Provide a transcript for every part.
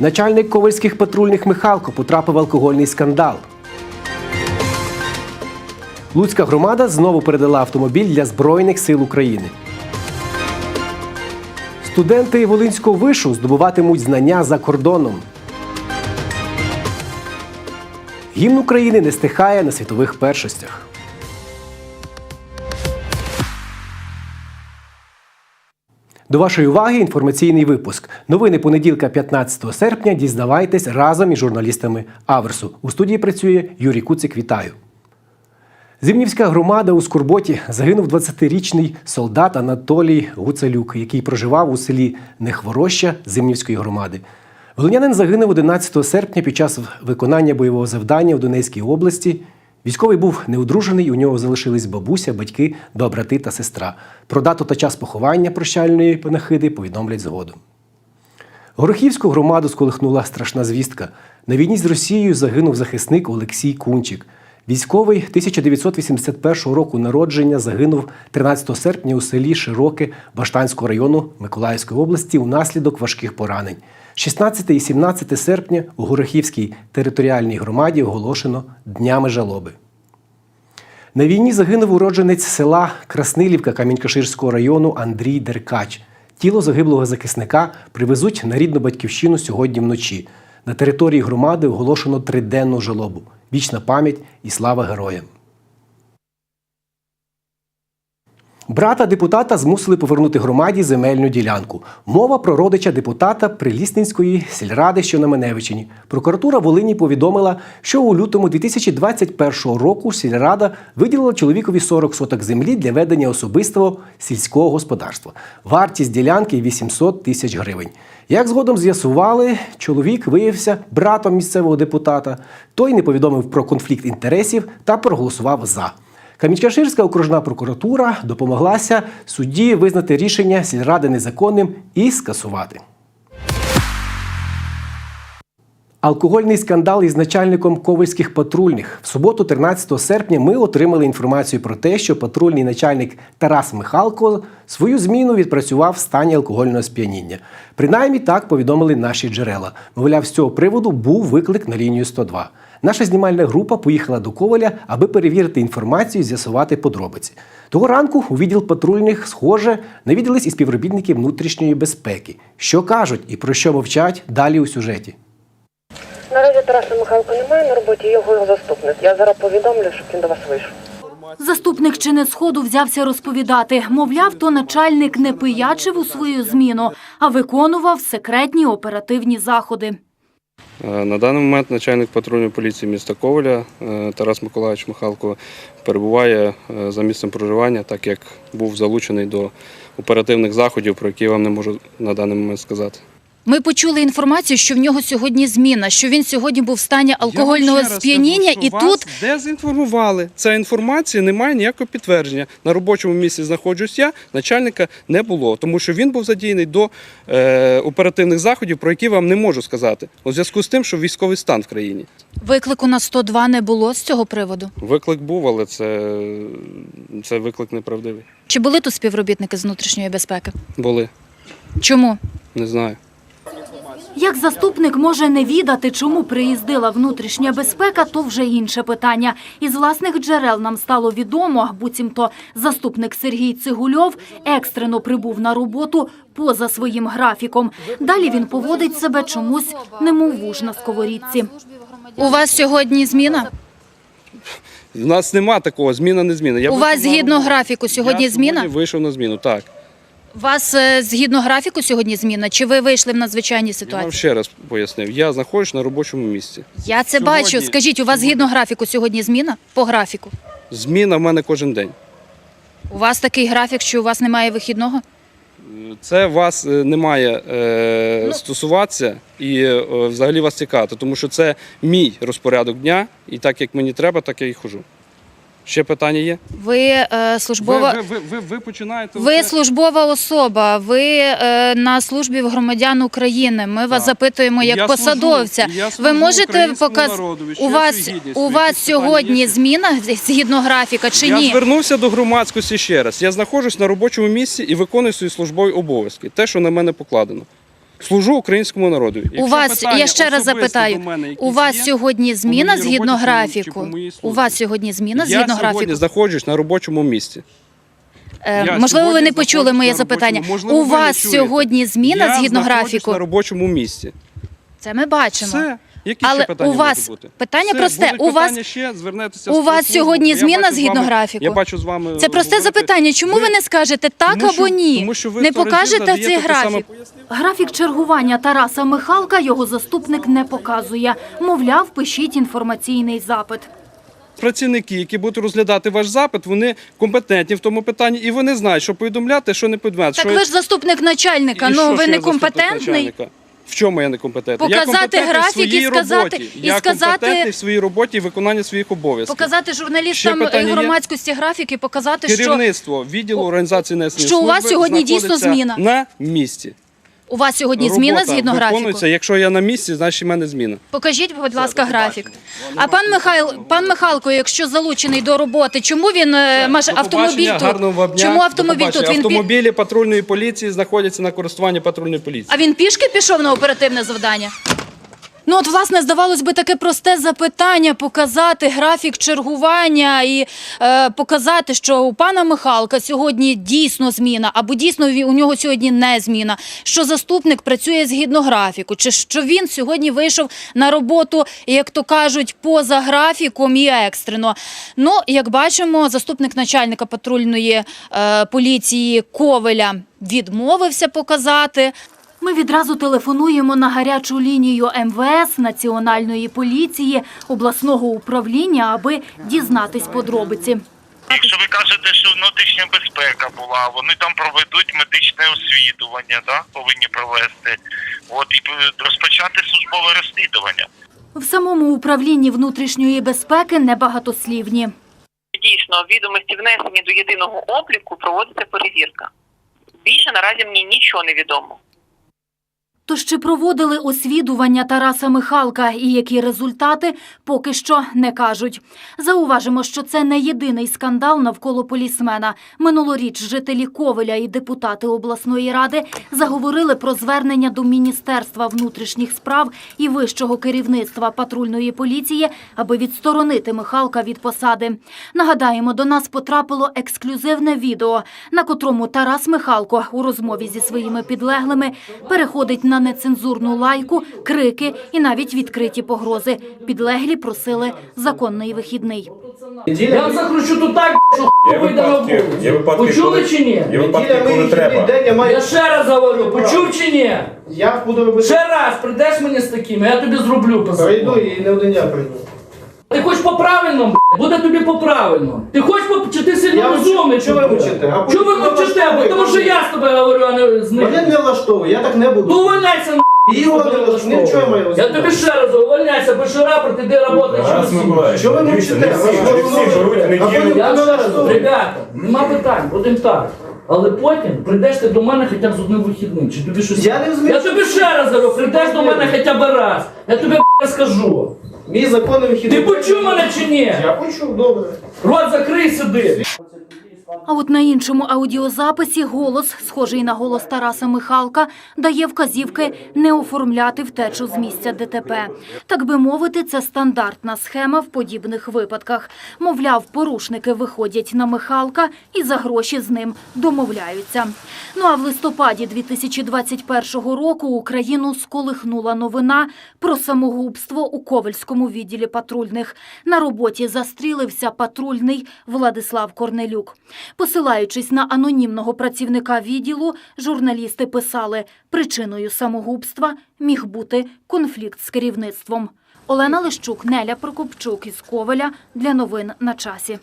Начальник ковальських патрульних Михалко потрапив в алкогольний скандал. Луцька громада знову передала автомобіль для Збройних сил України. Студенти Волинського вишу здобуватимуть знання за кордоном. Гімн України не стихає на світових першостях. До вашої уваги інформаційний випуск. Новини понеділка, 15 серпня. Дізнавайтесь разом із журналістами Аверсу. У студії працює Юрій Куцик. Вітаю. Зимнівська громада у Скорботі загинув 20-річний солдат Анатолій Гуцалюк, який проживав у селі Нехвороща Зимнівської громади. Волинянин загинув 11 серпня під час виконання бойового завдання в Донецькій області. Військовий був неодружений, у нього залишились бабуся, батьки, два брати та сестра. Про дату та час поховання прощальної панахиди повідомлять згодом. Горохівську громаду сколихнула страшна звістка. На війні з Росією загинув захисник Олексій Кунчик. Військовий 1981 року народження загинув 13 серпня у селі Широке Баштанського району Миколаївської області унаслідок важких поранень. 16 і 17 серпня у Горохівській територіальній громаді оголошено днями жалоби. На війні загинув уродженець села Краснилівка Камінькаширського району Андрій Деркач. Тіло загиблого захисника привезуть на рідну батьківщину сьогодні вночі. На території громади оголошено триденну жалобу. Вічна пам'ять і слава героям. Брата депутата змусили повернути громаді земельну ділянку. Мова про родича депутата Прилісненської сільради, що на Меневичині. Прокуратура Волині повідомила, що у лютому 2021 року сільрада виділила чоловікові 40 соток землі для ведення особистого сільського господарства. Вартість ділянки 800 тисяч гривень. Як згодом з'ясували, чоловік виявився братом місцевого депутата. Той не повідомив про конфлікт інтересів та проголосував за. Камінькаширська окружна прокуратура допомоглася судді визнати рішення сільради незаконним і скасувати. Алкогольний скандал із начальником ковальських патрульних. В суботу, 13 серпня, ми отримали інформацію про те, що патрульний начальник Тарас Михалко свою зміну відпрацював в стані алкогольного сп'яніння. Принаймні так повідомили наші джерела. Мовляв, з цього приводу був виклик на лінію 102. Наша знімальна група поїхала до Коваля, аби перевірити інформацію і з'ясувати подробиці. Того ранку у відділ патрульних, схоже, навідались і співробітники внутрішньої безпеки. Що кажуть і про що мовчать далі у сюжеті. Наразі Тараса Михайлка немає на роботі, його його заступник. Я зараз повідомлю, щоб він до вас вийшов. Заступник чи не сходу взявся розповідати. Мовляв, то начальник не пиячив у свою зміну, а виконував секретні оперативні заходи. Е, На даний момент начальник патрульної поліції міста Коваля е, Тарас Миколаївич Михалко перебуває е, за місцем проживання, так як був залучений до оперативних заходів, про які я вам не можу на даний момент сказати. Ми почули інформацію, що в нього сьогодні зміна, що він сьогодні був в стані алкогольного сп'яніння, і що тут вас дезінформували. Ця інформація не має ніякого підтвердження. На робочому місці знаходжусь я, начальника не було, тому що він був задіяний до е, оперативних заходів, про які вам не можу сказати. У зв'язку з тим, що військовий стан в країні. виклику на 102 не було з цього приводу. Виклик був, але це, це виклик неправдивий. Чи були тут співробітники з внутрішньої безпеки? Були, Чому? не знаю. Як заступник може не відати, чому приїздила внутрішня безпека, то вже інше питання. Із власних джерел нам стало відомо, буцімто заступник Сергій Цигульов екстрено прибув на роботу поза своїм графіком. Далі він поводить себе чомусь, немов вуж на сковорідці. У вас сьогодні зміна? У нас нема такого, зміна не зміна. Я У вас згідно графіку сьогодні Я зміна? сьогодні вийшов на зміну, так. У вас е, згідно графіку сьогодні зміна? Чи ви вийшли в надзвичайній Я вам ситуації? ще раз пояснив. Я знаходжусь на робочому місці. Я це Сьогодні- бачу. Скажіть, у вас згідно графіку сьогодні зміна? По графіку? Зміна в мене кожен день. У вас такий графік, що у вас немає вихідного? Це вас е, не має е, Ну. стосуватися і е, взагалі вас цікавити, тому що це мій розпорядок дня, і так як мені треба, так я і хожу. Ще питання є? Ви е, службова. Ви, ви, ви, ви починаєте. Ви службова особа, ви е, на службі в громадян України. Ми вас Так. запитуємо як Я посадовця. служу- я ви можете показати у вас у вас сьогодні є? зміна згідно графіка чи Я ні? звернувся до громадськості ще раз. Я знаходжусь на робочому місці і виконую свої службові обов'язки. Те, що на мене покладено. Служу українському народу. Якщо У вас я ще раз запитаю. мене У вас є, сьогодні зміна згідно графіку. У вас сьогодні зміна я згідно сьогодні графіку. знаходжусь на робочому місці. Е, Я Можливо, ви не почули моє запитання. Можливо, У вас сьогодні зміна я згідно графіку. на робочому місці. Це ми бачимо. Все. Які Але ще питання у вас можуть бути? питання Все, просте. У вас- питання ще, звернетеся у вас сьогодні Я зміна згідно вами- графіку? Я бачу з вами Це просте говорити. запитання. Чому ви, не скажете так Тому або ні? тому що ви не покажете цей графік? Графік чергування Тараса Михалка його заступник не показує. Мовляв, пишіть інформаційний запит. Працівники, які будуть розглядати ваш запит, вони компетентні в тому питанні, і вони знають, що повідомляти, що не повідомляти. Так що... ви ж заступник начальника. І Ну що, ви що не компетентний. начальника? В чому я не компетентний? я Показати в графік і сказати- роботі. і я сказати- в своїй роботі і виконанні своїх обов'язків. Показати журналістам Ще питання є? громадськості графіки, показати, що Керівництво відділу організації несення що у вас сьогодні дійсно зміна? на місці. У вас сьогодні зміна Робота згідно графіку. виконується. Якщо я на місці, значить в мене зміна. Покажіть, будь ласка, графік. А пан Михайл, пан Михалко, якщо залучений до роботи, чому він е, маш... Автомобіль побачення, тут? гарного вам дня. Чому До автомобіль тут? побачення. Він пі... Автомобілі патрульної поліції знаходяться на користуванні патрульної поліції. А він пішки пішов на оперативне завдання? Ну, от, власне, здавалось би, таке просте запитання показати графік чергування і е, показати, що у пана Михалка сьогодні дійсно зміна, або дійсно у нього сьогодні не зміна, що заступник працює згідно графіку, чи що він сьогодні вийшов на роботу, як то кажуть, поза графіком і екстрено. Ну, як бачимо, заступник начальника патрульної е, поліції Ковеля відмовився показати. Ми відразу телефонуємо на гарячу лінію МВС, Національної поліції, обласного управління, аби дізнатись подробиці. Якщо ви кажете, що внутрішня безпека була, вони там проведуть медичне освідування, да? повинні провести. От і розпочати службове розслідування. В самому управлінні внутрішньої безпеки небагатослівні. Дійсно, відомості внесені до єдиного обліку проводиться перевірка. Більше наразі мені нічого не відомо. Тож чи проводили освідування Тараса Михалка і які результати, поки що не кажуть. Зауважимо, що це не єдиний скандал навколо полісмена. Минулоріч жителі Ковеля і депутати обласної ради заговорили про звернення до Міністерства внутрішніх справ і вищого керівництва патрульної поліції, аби відсторонити Михалка від посади. Нагадаємо, до нас потрапило ексклюзивне відео, на котрому Тарас Михалко у розмові зі своїми підлеглими переходить на нецензурну лайку, крики і навіть відкриті погрози. Підлеглі просили законний вихідний. Я вам закручу тут так, що вийде на вулицю. Почули чи ні? Є випадки, коли треба. Я ще раз говорю, почув чи ні? Я буду робити. Ще раз прийдеш мені з таким, я тобі зроблю Прийду і не один я прийду. Ти хочеш по правильному, б***ь? буде тобі по правильному. Ти хочеш по чи ти сильно Я мовчу. розумний? Чого ви мовчите? А Чого ви мовчите? влаштовує, Бо Тому що я з тобою говорю, а не з Мене ним. не влаштовує, я так не Ну буду. увольняйся, н***. І його не влаштовує. Нічого я маю Я тобі ще раз говорю, увольняйся, пиши рапорт, іди роботи. Раз Миколаївич, Що ви дивіться, не всі, не всі беруть неділю. Я Ну, ще раз, що? ребята, нема питань, будемо так. Але потім прийдеш ти до мене хоча б з одним вихідним. Чи тобі щось. Я не розумію, Я тобі ще раз говорю, прийдеш до мене хоча б раз. Я тобі б***ь, скажу. Мій законний вихід. Ти почув мене чи ні? Я почув, добре. Рот закрий сиди. А от на іншому аудіозаписі голос, схожий на голос Тараса Михалка, дає вказівки не оформляти втечу з місця ДТП. Так би мовити, це стандартна схема в подібних випадках. Мовляв, порушники виходять на Михалка і за гроші з ним домовляються. Ну а в листопаді 2021 року Україну сколихнула новина про самогубство у Ковельському відділі патрульних. На роботі застрілився патрульний Владислав Корнелюк. Посилаючись на анонімного працівника відділу, журналісти писали, причиною самогубства міг бути конфлікт з керівництвом. Олена Лищук, Неля Прокопчук із Ковеля для новин на часі.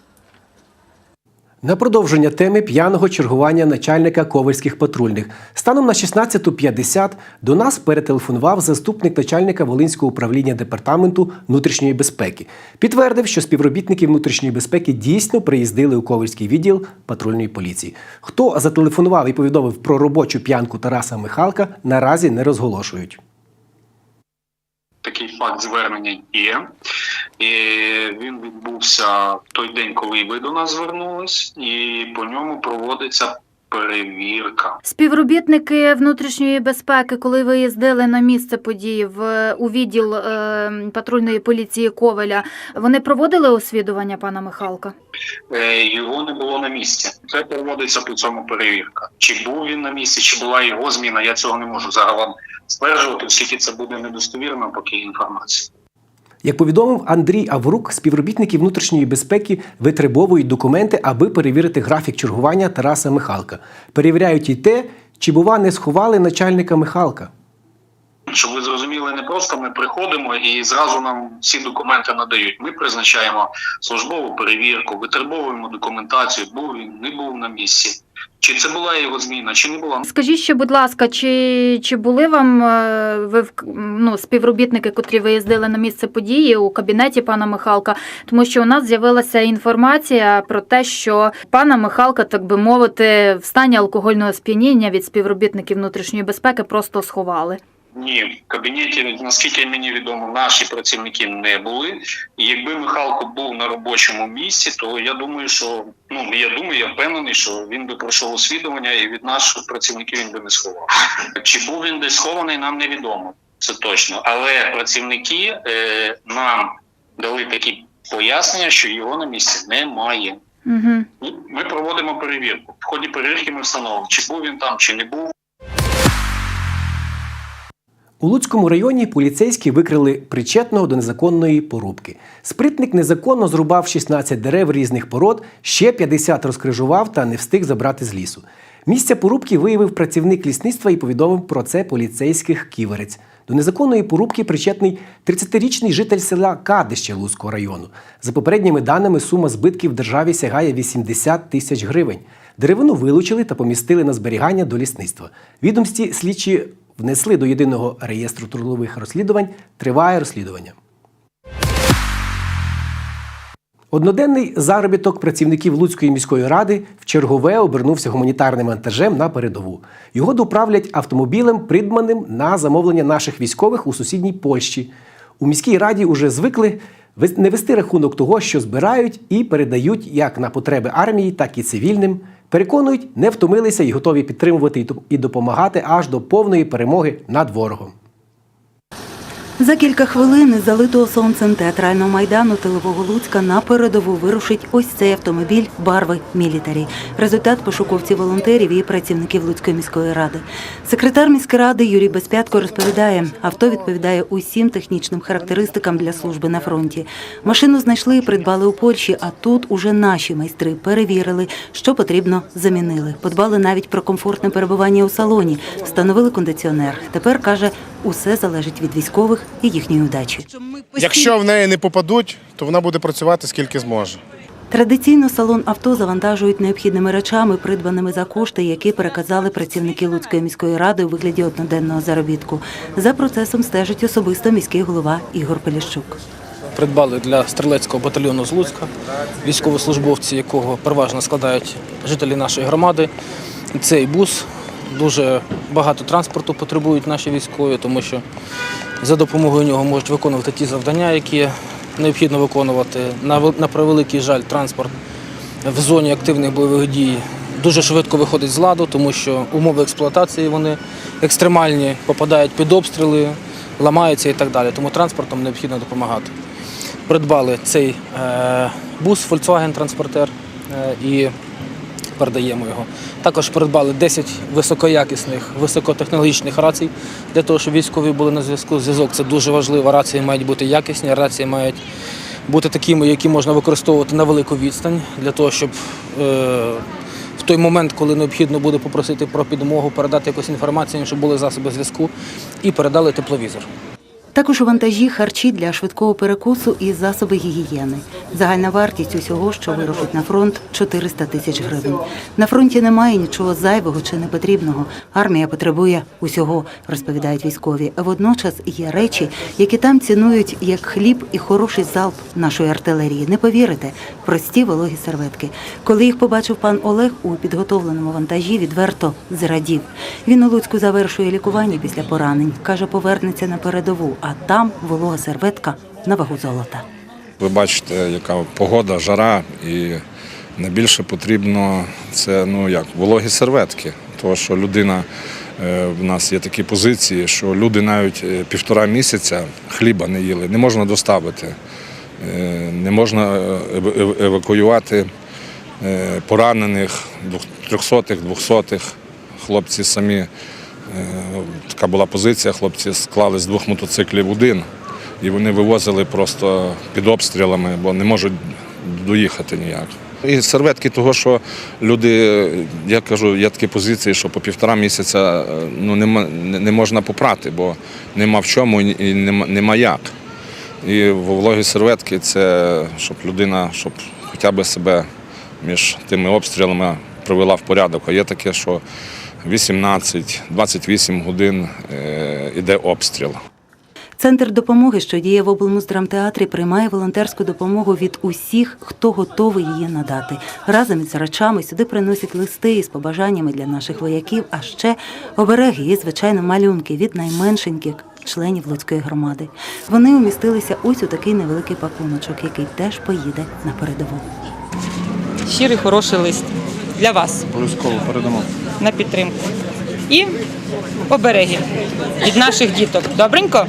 На продовження теми п'яного чергування начальника ковальських патрульних. Станом на 16.50 до нас перетелефонував заступник начальника Волинського управління департаменту внутрішньої безпеки. Підтвердив, що співробітники внутрішньої безпеки дійсно приїздили у Ковальський відділ патрульної поліції. Хто зателефонував і повідомив про робочу п'янку Тараса Михалка, наразі не розголошують. Факт звернення є. І він відбувся в той день, коли ви до нас звернулись, і по ньому проводиться перевірка. Співробітники внутрішньої безпеки, коли виїздили на місце події в у відділ е, патрульної поліції Ковеля, вони проводили освідування пана Михалка? Е, Його не було на місці. Це проводиться по цьому перевірка. Чи був він на місці, чи була його зміна, я цього не можу загалом стверджувати, оскільки це буде недостовірно поки інформація. Як повідомив Андрій Аврук, співробітники внутрішньої безпеки витребовують документи, аби перевірити графік чергування Тараса Михалка. Перевіряють і те, чи бува не сховали начальника Михалка. Щоб ви зрозуміли, не просто ми приходимо і зразу нам всі документи надають. Ми призначаємо службову перевірку, витребовуємо документацію, був він, не був на місці. Чи це була його зміна, чи не була. Скажіть ще, будь ласка, чи, чи були вам е, ви ну, співробітники, котрі виїздили на місце події у кабінеті пана Михалка? Тому що у нас з'явилася інформація про те, що пана Михалка, так би мовити, в стані алкогольного сп'яніння від співробітників внутрішньої безпеки просто сховали. Ні, в кабінеті, наскільки мені відомо, наші працівники не були. І якби Михалко був на робочому місці, то я думаю, що ну я думаю, я впевнений, що він би пройшов освідування і від наших працівників він би не сховав. Чи був він десь схований, нам невідомо. Це точно. Але працівники е, нам дали такі пояснення, що його на місці немає. Угу. Ми проводимо перевірку. В ході перевірки ми встановимо, чи був він там, чи не був. У Луцькому районі поліцейські викрили причетного до незаконної порубки. Спритник незаконно зрубав 16 дерев різних пород, ще 50 розкрижував та не встиг забрати з лісу. Місця порубки виявив працівник лісництва і повідомив про це поліцейських ківерець. До незаконної порубки причетний 30-річний житель села Кадище Луцького району. За попередніми даними, сума збитків державі сягає 80 тисяч гривень. Деревину вилучили та помістили на зберігання до лісництва. Відомсті слідчі внесли до єдиного реєстру трудових розслідувань. Триває розслідування. Одноденний заробіток працівників Луцької міської ради в чергове обернувся гуманітарним вантажем на передову. Його доправлять автомобілем, придбаним на замовлення наших військових у сусідній Польщі. У міській раді уже звикли не вести рахунок того, що збирають і передають як на потреби армії, так і цивільним. Переконують, не втомилися і готові підтримувати і допомагати аж до повної перемоги над ворогом. За кілька хвилин із залитого сонцем театрального майдану тилового Луцька на передову вирушить ось цей автомобіль барви мілітарі. Результат пошуковців волонтерів і працівників Луцької міської ради. Секретар міської ради Юрій Безпятко розповідає, авто відповідає усім технічним характеристикам для служби на фронті. Машину знайшли і придбали у Польщі, а тут уже наші майстри перевірили, що потрібно, замінили. Подбали навіть про комфортне перебування у салоні, встановили кондиціонер. Тепер каже, усе залежить від військових і їхньої удачі. Якщо в неї не попадуть, то вона буде працювати скільки зможе. Традиційно салон авто завантажують необхідними речами, придбаними за кошти, які переказали працівники Луцької міської ради у вигляді одноденного заробітку. За процесом стежить особисто міський голова Ігор Поліщук. Придбали для стрілецького батальйону з Луцька, військовослужбовці якого переважно складають жителі нашої громади. Цей бус дуже багато транспорту потребують наші військові, тому що за допомогою нього можуть виконувати ті завдання, які необхідно виконувати. На, превеликий жаль, транспорт в зоні активних бойових дій дуже швидко виходить з ладу, тому що умови експлуатації вони екстремальні, попадають під обстріли, ламаються і так далі. Тому транспортом необхідно допомагати. Придбали цей е, бус Volkswagen Транспортер е, і передаємо його. Також придбали 10 високоякісних, високотехнологічних рацій для того, щоб військові були на зв'язку. Зв'язок це дуже важливо. Рації мають бути якісні, рації мають бути такими, які можна використовувати на велику відстань, для того, щоб е, в той момент, коли необхідно буде попросити про підмогу, передати якусь інформацію, щоб були засоби зв'язку, і передали тепловізор. Також у вантажі харчі для швидкого перекусу і засоби гігієни. Загальна вартість усього, що вирушить на фронт, 400 тисяч гривень. На фронті немає нічого зайвого чи непотрібного. Армія потребує усього, розповідають військові. Водночас є речі, які там цінують як хліб і хороший залп нашої артилерії. Не повірите, прості вологі серветки. Коли їх побачив пан Олег у підготовленому вантажі, відверто зрадів. Він у Луцьку завершує лікування після поранень. каже, повернеться на передову, а там волога серветка на вагу золота. Ви бачите, яка погода, жара, і найбільше потрібно це ну як вологі серветки. Тому що людина е, в нас є такі позиції, що люди навіть е, півтора місяця хліба не їли, не можна доставити, е, не можна ев- ев- евакуювати поранених, трьохсотих, двохсотих. Хлопці самі така була позиція, хлопці склали з двох мотоциклів один, і вони вивозили просто під обстрілами, бо не можуть доїхати ніяк. І серветки того, що люди, я кажу, є такі позиції, що по півтора місяця е, ну, не не можна попрати, бо нема в чому і нема, нема як. І вологі серветки це щоб людина, щоб хоча б себе між тими обстрілами привела в порядок. А є таке, що 18-28 годин е, іде обстріл. Центр допомоги, що діє в облмуздрамтеатрі, приймає волонтерську допомогу від усіх, хто готовий її надати. Разом із речами сюди приносять листи із побажаннями для наших вояків, а ще обереги і, звичайно, малюнки від найменшеньких членів Луцької громади. Вони умістилися ось у такий невеликий пакуночок, який теж поїде на передову. щирий хороший лист для вас Обов'язково передамо. На підтримку. І обереги від наших діток. Добренько?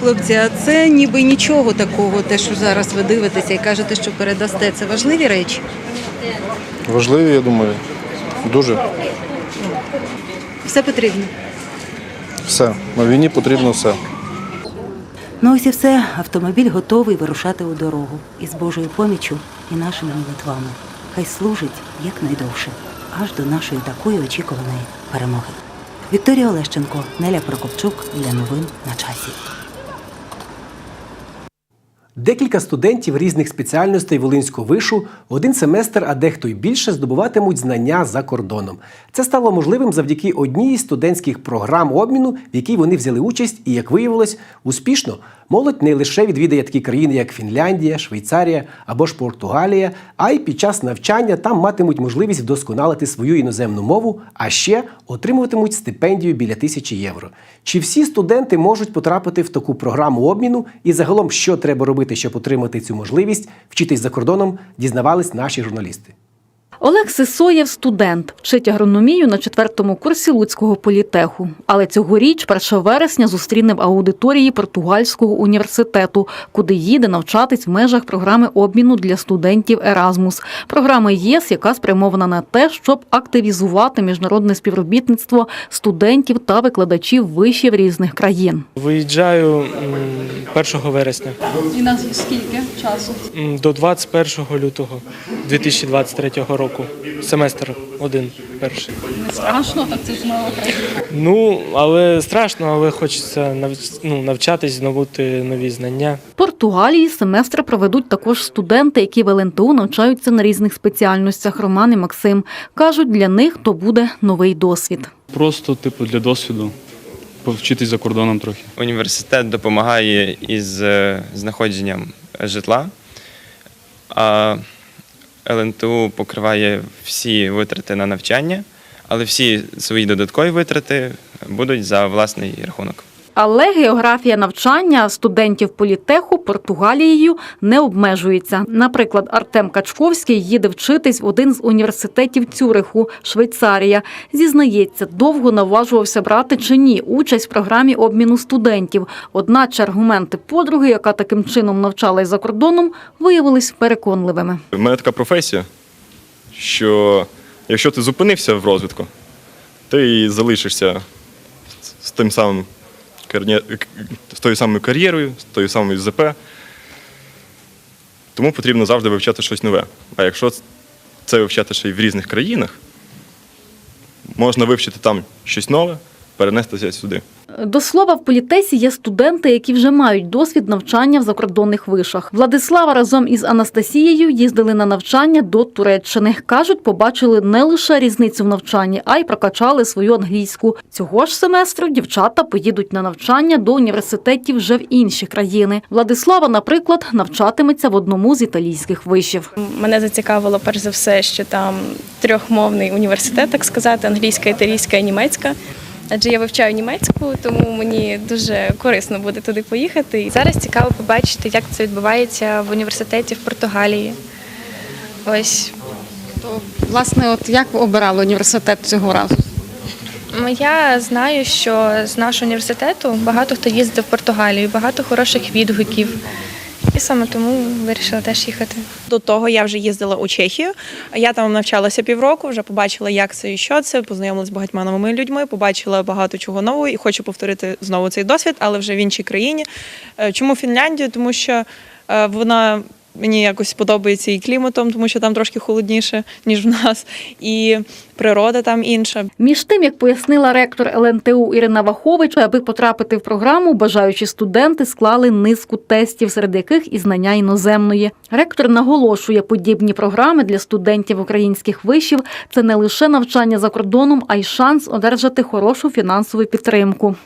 Хлопці, а це ніби нічого такого, те, що зараз ви дивитеся і кажете, що передасте. Це важливі речі. Важливі, я думаю. Дуже. Все потрібно. Все. На війні потрібно все. Ну ось і все. Автомобіль готовий вирушати у дорогу із Божою поміччю і нашими молитвами. Хай служить якнайдовше, аж до нашої такої очікуваної перемоги. Вікторія Олещенко, Неля Прокопчук для новин на часі. Декілька студентів різних спеціальностей Волинського вишу один семестр, а дехто й більше здобуватимуть знання за кордоном. Це стало можливим завдяки одній із студентських програм обміну, в якій вони взяли участь, і як виявилось, успішно. Молодь не лише відвідає такі країни, як Фінляндія, Швейцарія або ж Португалія, а й під час навчання там матимуть можливість вдосконалити свою іноземну мову, а ще отримуватимуть стипендію біля тисячі євро. Чи всі студенти можуть потрапити в таку програму обміну? І загалом, що треба робити, щоб отримати цю можливість, вчитись за кордоном, дізнавались наші журналісти. Олег Сисоєв студент, вчить агрономію на четвертому курсі Луцького політеху. Але цьогоріч, 1 вересня, зустріне в аудиторії Португальського університету, куди їде навчатись в межах програми обміну для студентів Еразмус. Програми єС, яка спрямована на те, щоб активізувати міжнародне співробітництво студентів та викладачів вишів різних країн. Виїжджаю м, 1 вересня І на скільки часу? до 21 лютого 2023 року. Семестр один перший. Не страшно, так це ж нова країна. Ну, але страшно, але хочеться нав- ну, навчатись, здобути нові знання. В Португалії семестр проведуть також студенти, які в ЛНТУ навчаються на різних спеціальностях. Роман і Максим кажуть, для них то буде новий досвід. Просто, типу, для досвіду. Повчитись за кордоном трохи. Університет допомагає із е, знаходженням житла, а ЛНТУ покриває всі витрати на навчання, але всі свої додаткові витрати будуть за власний рахунок. Але географія навчання студентів політеху Португалією не обмежується. Наприклад, Артем Качковський їде вчитись в один з університетів Цюриху, Швейцарія. Зізнається, довго наважувався брати чи ні участь в програмі обміну студентів. Одначе аргументи подруги, яка таким чином навчалась за кордоном, виявились переконливими. У мене така професія, що якщо ти зупинився в розвитку, ти і залишишся з тим самим з тою самою кар'єрою, з тою самою ЗП. Тому потрібно завжди вивчати щось нове. А якщо це вивчати ще й в різних країнах, можна вивчити там щось нове, перенестися сюди. До слова, в політесі є студенти, які вже мають досвід навчання в закордонних вишах. Владислава разом із Анастасією їздили на навчання до Туреччини. кажуть, побачили не лише різницю в навчанні, а й прокачали свою англійську. Цього ж семестру дівчата поїдуть на навчання до університетів вже в інші країни. Владислава, наприклад, навчатиметься в одному з італійських вишів. Мене зацікавило перш за все, що там трьохмовний університет, так сказати, англійська, італійська і німецька. Адже я вивчаю німецьку, тому мені дуже корисно буде туди поїхати. І зараз цікаво побачити, як це відбувається в університеті в Португалії. Ось то Власне, от як ви обирали університет цього разу? Ну, Я знаю, що з нашого університету багато хто їздив в Португалію, багато хороших відгуків. І саме тому вирішила теж їхати. До того я вже їздила у Чехію. Я там навчалася півроку, вже побачила, як це і що це. Познайомилася з багатьма новими людьми, побачила багато чого нового і хочу повторити знову цей досвід, але вже в іншій країні. Е, Чому Фінляндію? Тому що е, вона. Мені якось подобається і кліматом, тому що там трошки холодніше, ніж в нас, і природа там інша. Між тим, як пояснила ректор ЛНТУ Ірина Вахович, аби потрапити в програму, бажаючі студенти склали низку тестів, серед яких і знання іноземної. Ректор наголошує, подібні програми для студентів українських вишів це не лише навчання за кордоном, а й шанс одержати хорошу фінансову підтримку.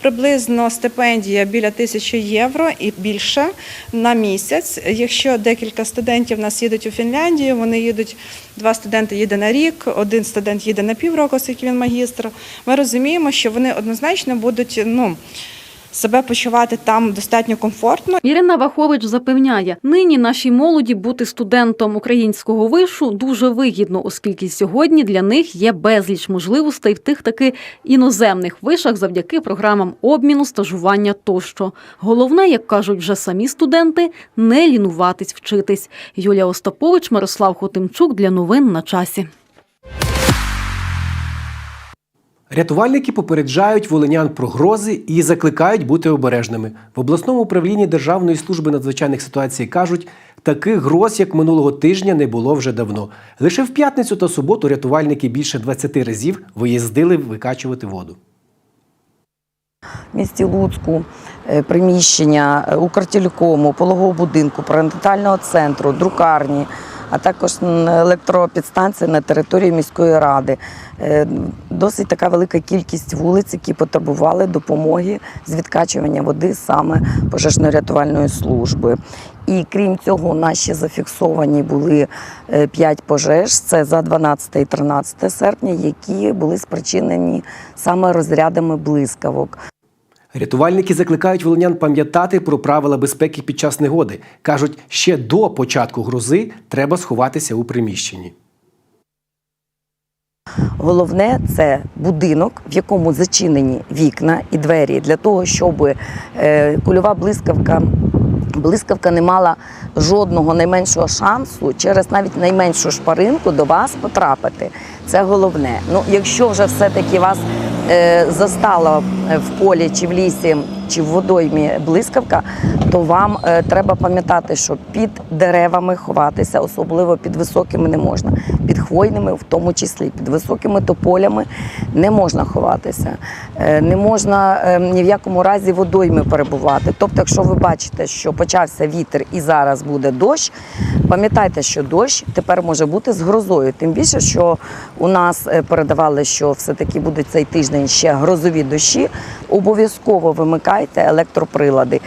Приблизно стипендія біля тисячі євро і більше на місяць. Якщо декілька студентів у нас їдуть у Фінляндію, вони їдуть, два студенти їде на рік, один студент їде на півроку, оскільки він магістр. Ми розуміємо, що вони однозначно будуть ну, себе почувати там достатньо комфортно. Ірина Вахович запевняє, нині нашій молоді бути студентом українського вишу дуже вигідно, оскільки сьогодні для них є безліч можливостей в тих таки іноземних вишах завдяки програмам обміну, стажування тощо. Головне, як кажуть вже самі студенти, не лінуватись вчитись. Юлія Остапович, Мирослав Хотимчук для новин на часі. Рятувальники попереджають волинян про грози і закликають бути обережними. В обласному управлінні Державної служби надзвичайних ситуацій кажуть, таких гроз, як минулого тижня, не було вже давно. Лише в п'ятницю та суботу рятувальники більше 20 разів виїздили викачувати воду. В місті Луцьку е, приміщення е, Укртелекому, пологового будинку, перинатального центру, друкарні, а також електропідстанції на території міської ради. Е, Досить така велика кількість вулиць, які потребували допомоги з відкачування води саме пожежно-рятувальної служби. І крім цього, ще зафіксовані були 5 пожеж. Це за 12 і 13 серпня, які були спричинені саме розрядами блискавок. Рятувальники закликають волинян пам'ятати про правила безпеки під час негоди. Кажуть, ще до початку грози треба сховатися у приміщенні. Головне це будинок, в якому зачинені вікна і двері для того, щоб е, кульова блискавка. Блискавка не мала жодного найменшого шансу через навіть найменшу шпаринку до вас потрапити. Це головне. Ну, якщо вже все-таки вас застала в полі чи в лісі, чи в водоймі блискавка, то вам е, треба пам'ятати, що під деревами ховатися, особливо під високими не можна, під хвойними, в тому числі під високими тополями не можна ховатися, Е, не можна е, ні в якому разі водойми перебувати. Тобто, якщо ви бачите, що почався вітер і зараз буде дощ, пам'ятайте, що дощ тепер може бути з грозою. Тим більше, що у нас е, передавали, що все-таки будуть цей тиждень ще грозові дощі. Обов'язково вимикайте електроприлади.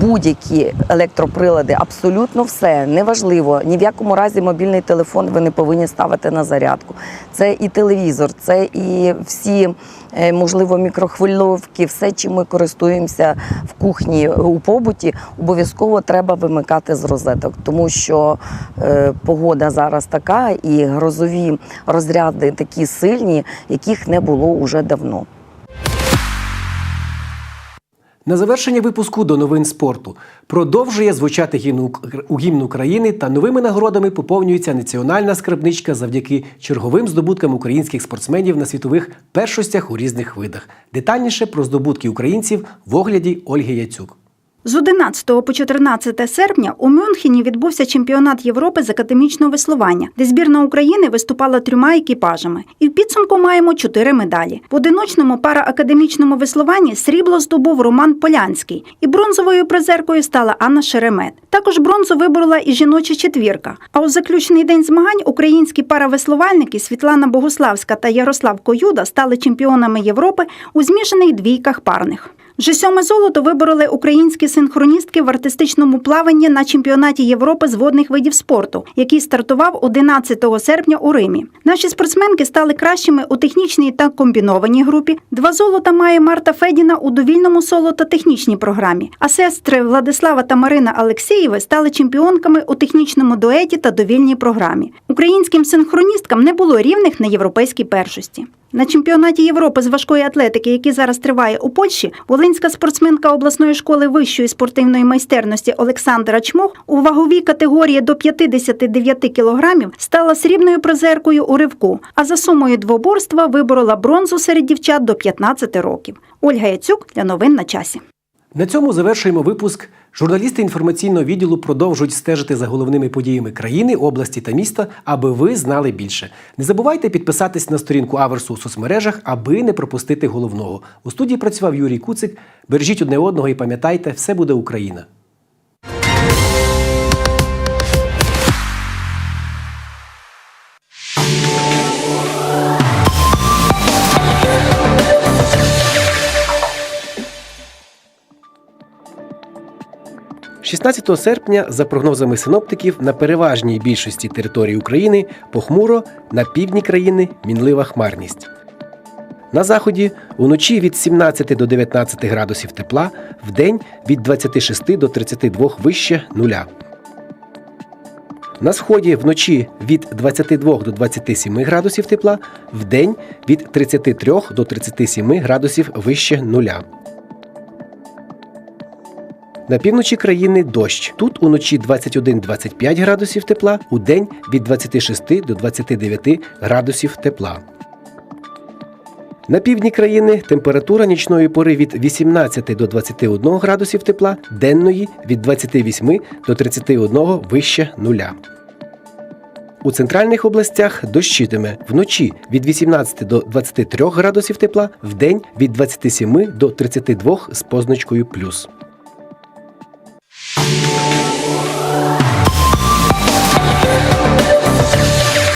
Будь-які електроприлади, абсолютно все неважливо. Ні в якому разі мобільний телефон ви не повинні ставити на зарядку. Це і телевізор, це і всі. е, Можливо, мікрохвильовки, все, чим ми користуємося в кухні у побуті, обов'язково треба вимикати з розеток, тому що е, погода зараз така, і грозові розряди такі сильні, яких не було уже давно. На завершення випуску до новин спорту продовжує звучати гімн України та новими нагородами поповнюється національна скарбничка завдяки черговим здобуткам українських спортсменів на світових першостях у різних видах. Детальніше про здобутки українців в огляді Ольги Яцюк. З 11 по 14 серпня у Мюнхені відбувся чемпіонат Європи з академічного веслування, де збірна України виступала трьома екіпажами. І в підсумку маємо чотири медалі. В одиночному параакадемічному веслуванні срібло здобув Роман Полянський, і бронзовою призеркою стала Анна Шеремет. Також бронзу виборола і жіноча четвірка. А у заключний день змагань українські паравеслувальники Світлана Богуславська та Ярослав Коюда стали чемпіонами Європи у змішаних двійках парних. Вже сьоме золото вибороли українські синхроністки в артистичному плаванні на чемпіонаті Європи з водних видів спорту, який стартував 11 серпня у Римі. Наші спортсменки стали кращими у технічній та комбінованій групі. Два золота має Марта Федіна у довільному соло та технічній програмі. А сестри Владислава та Марина Алексєєви стали чемпіонками у технічному дуеті та довільній програмі. Українським синхроністкам не було рівних на європейській першості. На чемпіонаті Європи з важкої атлетики, який зараз триває у Польщі, волинська спортсменка обласної школи вищої спортивної майстерності Олександра Чмох у ваговій категорії до 59 кілограмів стала срібною призеркою у ривку, а за сумою двоборства виборола бронзу серед дівчат до 15 років. Ольга Яцюк для новин на часі. На цьому завершуємо випуск. Журналісти інформаційного відділу продовжують стежити за головними подіями країни, області та міста, аби ви знали більше. Не забувайте підписатись на сторінку Аверсу у соцмережах, аби не пропустити головного. У студії працював Юрій Куцик. Бережіть одне одного і пам'ятайте, все буде Україна. – 16 серпня, за прогнозами синоптиків, на переважній більшості території України похмуро, на півдні країни мінлива хмарність. На заході уночі від 17 до 19 градусів тепла, вдень від 26 до 32 вище нуля. На сході вночі від 22 до 27 градусів тепла, вдень від 33 до 37 градусів вище нуля. На півночі країни дощ. Тут уночі 21-25 градусів тепла, у день від 26 до 29 градусів тепла. На півдні країни температура нічної пори від 18 до 21 градусів тепла, денної від 28 до 31 вище нуля. У центральних областях дощитиме вночі від 18 до 23 градусів тепла, вдень від 27 до 32 з позначкою плюс. Música